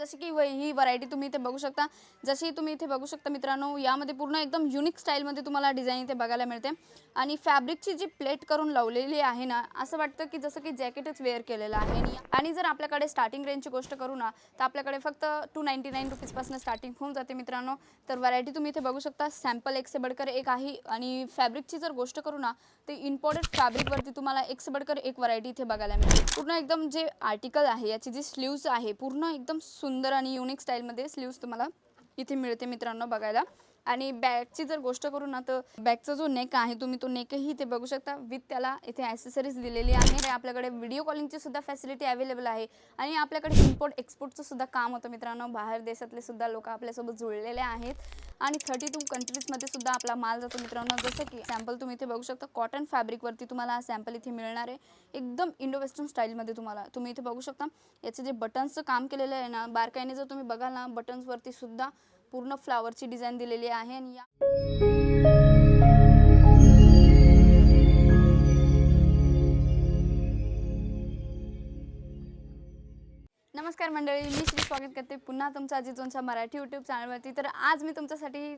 जसे की व- ही व्हरायटी तुम्ही इथे बघू शकता. जशी तुम्ही इथे बघू शकता मित्रांनो यामध्ये पूर्ण एकदम युनिक स्टाईलमध्ये तुम्हाला डिझाईन इथे बघायला मिळते. आणि फॅब्रिकची जी प्लेट करून लावलेली आहे ना असं वाटतं की जसं की जॅकेटच वेअर केलेलं आहे. आणि आणि जर आपल्याकडे स्टार्टिंग रेंजची गोष्ट करू ना तर आपल्याकडे फक्त टू नाईंटी नाईन रुपीजपासून स्टार्टिंग होऊन जाते मित्रांनो. तर व्हरायटी तुम्ही इथे बघू शकता. सॅम्पल एक्स बडकर एक आहे. आणि फॅब्रिकची जर गोष्ट करू ना ते इम्पॉर्टंट फॅब्रिकवरती तुम्हाला एक्स बडकर एक व्हरायटी इथे बघायला मिळते. पूर्ण एकदम जे आर्टिकल आहे याची जी स्लीव्ज आहे पूर्ण एकदम सुंदर सुंदर आणि युनिक स्टाईलमध्ये स्लीव्ज तुम्हाला इथे मिळते मित्रांनो बघायला. आणि बॅगची जर गोष्ट करू ना तर बॅगचा जो नेक आहे तुम्ही तो नेकही इथे बघू शकता. विथ त्याला इथे ॲसेसरीज दिलेली आहे. आणि आपल्याकडे व्हिडिओ कॉलिंगची सुद्धा फॅसिलिटी अवेलेबल आहे. आणि आपल्याकडे इम्पोर्ट एक्सपोर्टचं सुद्धा काम होतं मित्रांनो. बाहेर देशातले सुद्धा लोक आपल्यासोबत जुळलेले आहेत. आणि थर्टी टू कंट्रीजमध्ये सुद्धा आपला माल जातो मित्रांनो. जसं की सॅम्पल तुम्ही इथे बघू शकता. कॉटन फॅब्रिकवरती तुम्हाला हा सॅम्पल इथे मिळणार आहे. एकदम इंडो वेस्टर्न स्टाईलमध्ये तुम्हाला. तुम्ही इथे बघू शकता. याचे जे बटन्सचं काम केलेलं आहे ना बारकाईने जर तुम्ही बघाल ना बटन्सवरती सुद्धा पूर्ण फ्लावरची डिझाईन दिलेली आहे आणि या नमस्कार मंडळी मी श्री स्वागत करते पुन्हा तुमचं अजितोनच्या मराठी यूट्यूब चॅनलवरती तर आज मी तुमच्यासाठी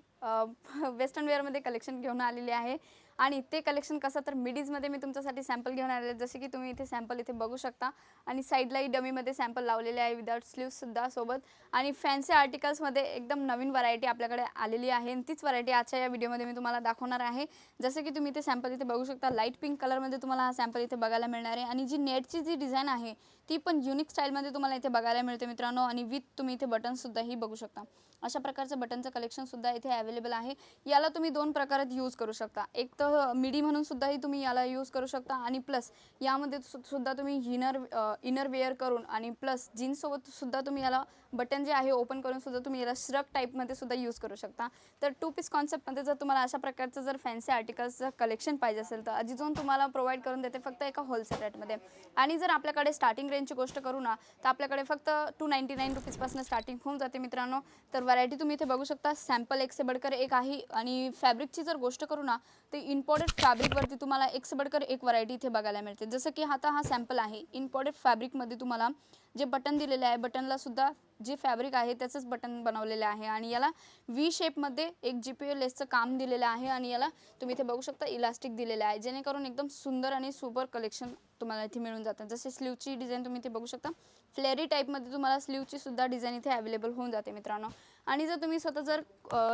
वेस्टर्न वेअरमध्ये कलेक्शन घेऊन आलेली आहे. आणि ते कलेक्शन कसं तर मिडीजमध्ये मी तुमच्यासाठी सॅम्पल घेऊन आलेले जसे की तुम्ही इथे सॅम्पल इथे बघू शकता. आणि साईडलाही डमीमध्ये सॅम्पल लावलेले आहे विदाउट स्लीव्हसुद्धा सोबत. आणि फॅन्सी आर्टिकल्समध्ये एकदम नवीन व्हरायटी आपल्याकडे आलेली आहे. आणि तीच व्हरायटी आजच्या या व्हिडिओमध्ये मी तुम्हाला दाखवणार आहे. जसं की तुम्ही इथे सॅम्पल इथे बघू शकता लाइट पिंक कलरमध्ये तुम्हाला हा सॅम्पल इथे बघायला मिळणार आहे. आणि जी नेटची जी डिझाईन आहे ती पण युनिक स्टाईलमध्ये तुम्हाला इथे बघायला मिळते मित्रांनो. आणि विथ तुम्ही इथे बटनसुद्धाही बघू शकता. अशा प्रकारचं बटनचं कलेक्शनसुद्धा इथे अवेलेबल आहे. याला तुम्ही दोन प्रकारात यूज करू शकता. एक तर मिडी म्हणून सुद्धाही तुम्ही याला यूज करू शकता. आणि प्लस यामध्ये सु- सुद्धा तुम्ही इनर इनर वेअर करून आणि प्लस जीन्ससोबत सुद्धा तुम्ही याला बटन जे आहे ओपन करून सुद्धा तुम्ही याला श्रक टाईपमध्ये सुद्धा यूज करू शकता. तर टू पीस कॉन्सेप्टमध्ये जर तुम्हाला अशा प्रकारचं जर फॅन्सी आर्टिकल्सचं कलेक्शन पाहिजे असेल तर अजिजोन तुम्हाला प्रोव्हाइड करून देते फक्त एका होलसेल रेटमध्ये आणि जर आपल्याकडे स्टार्टिंग रेंजची गोष्ट करू ना तर आपल्याकडे फक्त टू नाईंटी नाईन रुपीजपासून स्टार्टिंग होऊन जाते मित्रांनो. तर व्हरायटी तुम्ही इथे बघू शकता. सॅम्पल एक से बडकर एक आहे. आणि फॅब्रिकची जर गोष्ट करू ना ते इम्पॉर्टेड फॅब्रिकवरती तुम्हाला एक सबडकर बडकर एक व्हरायटी इथे बघायला मिळते. जसं की आता हा सॅम्पल आहे. इम्पॉर्टेड फॅब्रिकमध्ये तुम्हाला जे बटन दिलेले आहे बटनला सुद्धा जे फॅब्रिक आहे त्याचंच बटन बनवलेलं आहे आणि याला व्ही शेपमध्ये एक जी पी लेसचं काम दिलेलं आहे आणि याला तुम्ही इथे बघू शकता इलास्टिक दिलेलं आहे. जेणेकरून एकदम सुंदर आणि सुपर कलेक्शन तुम्हाला इथे मिळून जातं. जसे स्लीवची डिझाईन तुम्ही इथे बघू शकता फ्लेरी टाईपमध्ये तुम्हाला स्लीवची सुद्धा डिझाईन इथे अवेलेबल होऊन जाते मित्रांनो. आणि जर तुम्ही स्वतः जर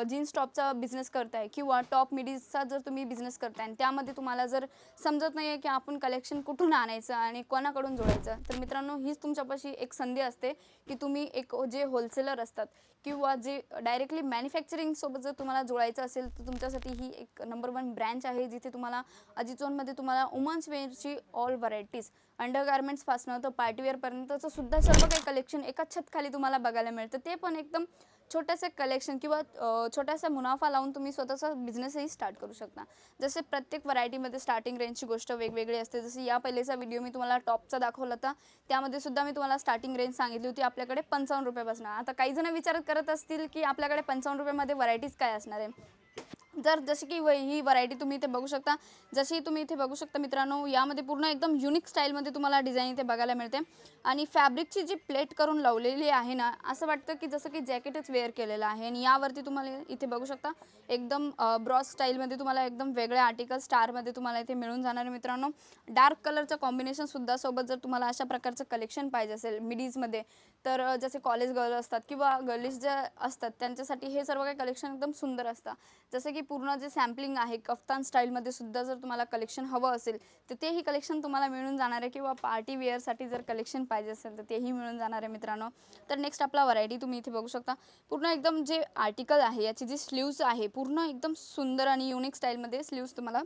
जीन्स टॉपचा बिझनेस करताय किंवा टॉप मिडीजचा जर तुम्ही बिझनेस करताय आणि त्यामध्ये तुम्हाला जर समजत नाही आहे की आपण कलेक्शन कुठून आणायचं आणि कोणाकडून जोडायचं तर मित्रांनो हीच तुमच्यापाशी एक संधी असते की तुम्ही एक जे होलसेलर असतात किंवा जे डायरेक्टली मॅन्युफॅक्चरिंगसोबत जर तुम्हाला जोडायचं असेल तर तुमच्यासाठी ही एक नंबर वन ब्रँच आहे जिथे तुम्हाला अजिजोनमध्ये तुम्हाला वुमन्स वेअरची ऑल व्हरायटीज अंडर गार्मेंट्सपासनं तर पार्टीवेअरपर्यंतचं सुद्धा सर्व काही कलेक्शन एका छतखाली तुम्हाला बघायला मिळतं. ते पण एकदम छोटंसं कलेक्शन किंवा छोटासा मुनाफा लावून तुम्ही स्वतःचा बिझनेसही स्टार्ट करू शकता. जसे प्रत्येक व्हरायटीमध्ये स्टार्टिंग रेंजची गोष्ट वेगवेगळी असते. जसे या पहिलेचा व्हिडिओ मी तुम्हाला टॉपचा दाखवला होता. त्यामध्ये सुद्धा मी तुम्हाला स्टार्टिंग रेंज सांगितली होती. आपल्याकडे पंचावन्न रुपयापासून आता काही जण विचार करत असतील की आपल्याकडे पंचावन्न रुपयामध्ये व्हरायटीज काय असणार आहे? जर जशी की व- ही व्हरायटी तुम्ही इथे बघू शकता जशी तुम्ही इथे बघू शकता मित्रांनो यामध्ये पूर्ण एकदम युनिक स्टाईलमध्ये तुम्हाला डिझाईन इथे बघायला मिळते. आणि फॅब्रिकची जी प्लेट करून लावलेली आहे ना असं वाटतं की जसं की जॅकेटच वेअर केलेलं आहे. आणि यावरती तुम्हाला इथे बघू शकता एकदम ब्रॉड स्टाईलमध्ये तुम्हाला एकदम वेगळ्या आर्टिकल स्टारमध्ये तुम्हाला इथे मिळून जाणार आहे मित्रांनो. डार्क कलरचं कॉम्बिनेशनसुद्धा सोबत जर तुम्हाला अशा प्रकारचं कलेक्शन पाहिजे असेल मिडीजमध्ये तर जसे कॉलेज गर्ल असतात किंवा गर्लिश ज्या असतात त्यांच्यासाठी हे सर्व काही कलेक्शन एकदम सुंदर असतं. जसं की पूर्ण जे सॅम्पलिंग आहे कफ्तान स्टाईलमध्ये सुद्धा जर तुम्हाला कलेक्शन हवं असेल तर तेही कलेक्शन तुम्हाला मिळून जाणार आहे किंवा पार्टी वेअरसाठी जर कलेक्शन पाहिजे असेल तर तेही मिळून जाणार आहे मित्रांनो. तर नेक्स्ट आपला व्हरायटी तुम्ही इथे बघू शकता. पूर्ण एकदम जे आर्टिकल आहे याची जी स्लीव्ज आहे पूर्ण एकदम सुंदर आणि युनिक स्टाईलमध्ये स्लीव्ज तुम्हाला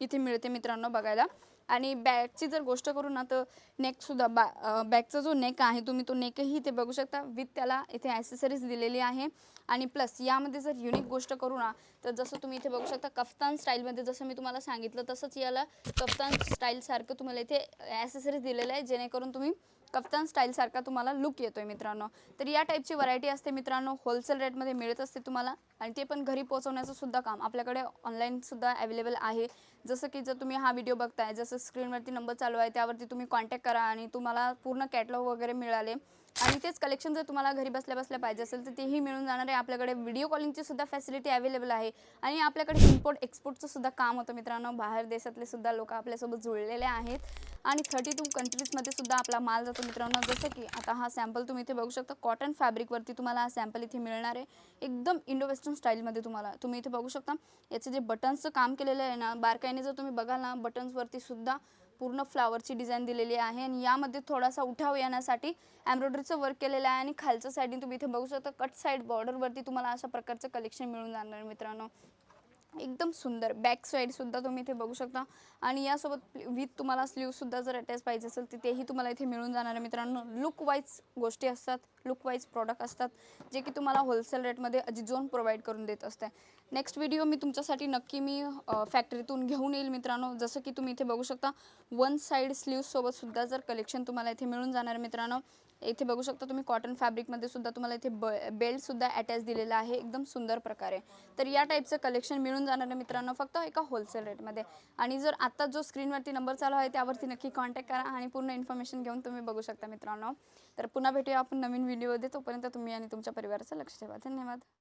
इथे मिळते मित्रांनो बघायला. आणि बॅगची जर गोष्ट करू ना तर नेकसुद्धा बा बॅगचा जो नेक आहे तुम्ही तो नेकही इथे बघू शकता. विथ त्याला इथे ॲसेसरीज दिलेली आहे. आणि प्लस यामध्ये जर युनिक गोष्ट करू ना तर जसं तुम्ही इथे बघू शकता कफ्तान स्टाईलमध्ये जसं मी तुम्हाला सांगितलं तसंच याला कफ्तान स्टाईलसारखं तुम्हाला इथे ॲसेसरीज दिलेलं आहे जेणेकरून तुम्ही कफ्तान स्टाईलसारखा तुम्हाला लुक आहे मित्रांनो. तर या टाईपची व्हरायटी असते मित्रांनो. होलसेल रेटमध्ये मिळत असते तुम्हाला. आणि ते पण घरी पोहोचवण्याचं सुद्धा काम आपल्याकडे ऑनलाईनसुद्धा अवेलेबल आहे. जसं की जर तुम्ही हा व्हिडिओ बघताय जसं स्क्रीनवरती नंबर चालू आहे त्यावरती तुम्ही कॉन्टॅक्ट करा आणि तुम्हाला पूर्ण कॅटलॉग वगैरे मिळाले. आणि तेच कलेक्शन जर तुम्हाला घरी बसल्या बसल्या पाहिजे असेल तर तेही मिळून जाणार आहे. आपल्याकडे व्हिडिओ कॉलिंगची सुद्धा फॅसिलिटी अवेलेबल आहे. आणि आपल्याकडे इम्पोर्ट एक्सपोर्टचं सुद्धा काम होतं मित्रांनो. बाहेर देशातले सुद्धा लोक आपल्यासोबत जुळलेले आहेत. आणि थर्टी टू कंट्रीजमध्ये सुद्धा आपला माल जातो मित्रांनो. जसं की आता हा सॅम्पल तुम्ही इथे बघू शकता. कॉटन फॅब्रिकवरती तुम्हाला हा सॅम्पल इथे मिळणार आहे. एकदम इंडो वेस्टर्न स्टाईलमध्ये तुम्हाला. तुम्ही इथे बघू शकता. याचे जे बटन्सचं काम केलेलं आहे ना बारकाईने जर तुम्ही बघाल ना बटन्सवरती सुद्धा पूर्ण फ्लावरची डिझाईन दिलेली आहे. आणि यामध्ये थोडासा उठाव येण्यासाठी एम्ब्रॉयडरीचं वर्क केलेलं आहे. आणि खालच्या साईडने तुम्ही इथे बघू शकता कट साईड बॉर्डरवरती तुम्हाला अशा प्रकारचं कलेक्शन मिळून जाणार मित्रांनो. एकदम सुंदर. बॅक साईडसुद्धा तुम्ही इथे बघू शकता. आणि यासोबत विथ तुम्हाला स्लीवसुद्धा जर अटॅच पाहिजे असेल तर तेही तुम्हाला इथे मिळून जाणार आहे मित्रांनो लुक वाईज गोष्टी असतात. लुक वाईज प्रॉडक्ट असतात जे की तुम्हाला होलसेल रेटमध्ये अजिझोन प्रोव्हाइड करून देत असते. नेक्स्ट व्हिडिओ मी तुमच्यासाठी नक्की मी फॅक्टरीतून घेऊन येईल मित्रांनो. जसं की तुम्ही इथे बघू शकता वन साईड स्लीवसोबतसुद्धा जर कलेक्शन तुम्हाला इथे मिळून जाणार मित्रांनो इथे बघू शकता तुम्ही कॉटन फॅब्रिकमध्ये सुद्धा तुम्हाला इथे ब बेल्टसुद्धा अटॅच दिलेला आहे. एकदम सुंदर प्रकारे. तर या टाईपचं कलेक्शन मिळून जाणार आहे मित्रांनो फक्त एका होलसेल रेटमध्ये आणि जर आत्ता जो स्क्रीनवरती नंबर चालू आहे त्यावरती नक्की कॉन्टॅक्ट करा आणि पूर्ण इन्फॉर्मेशन घेऊन तुम्ही बघू शकता मित्रांनो. तर पुन्हा भेटूया आपण नवीन व्हिडिओ तोपर्यंत तुम्ही आणि तुमच्या परिवाराचं लक्ष ठेवा. धन्यवाद.